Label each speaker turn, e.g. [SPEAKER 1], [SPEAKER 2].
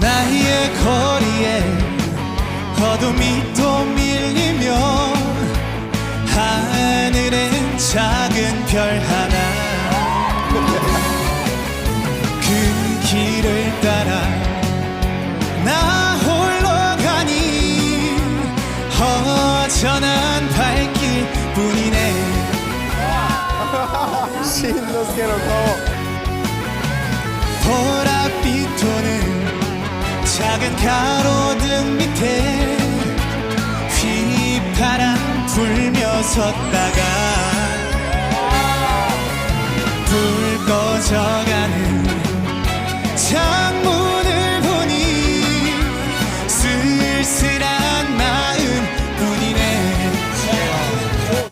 [SPEAKER 1] 나의 거리에 어둠이 또 밀리면 하늘엔 작은 별 하나. 그 길을 따라 나 홀로 가니 허전한 발길 뿐이네. 신노스케로 더 작은 가로등 밑에 휘파람 불며 섰다가. 불 꺼져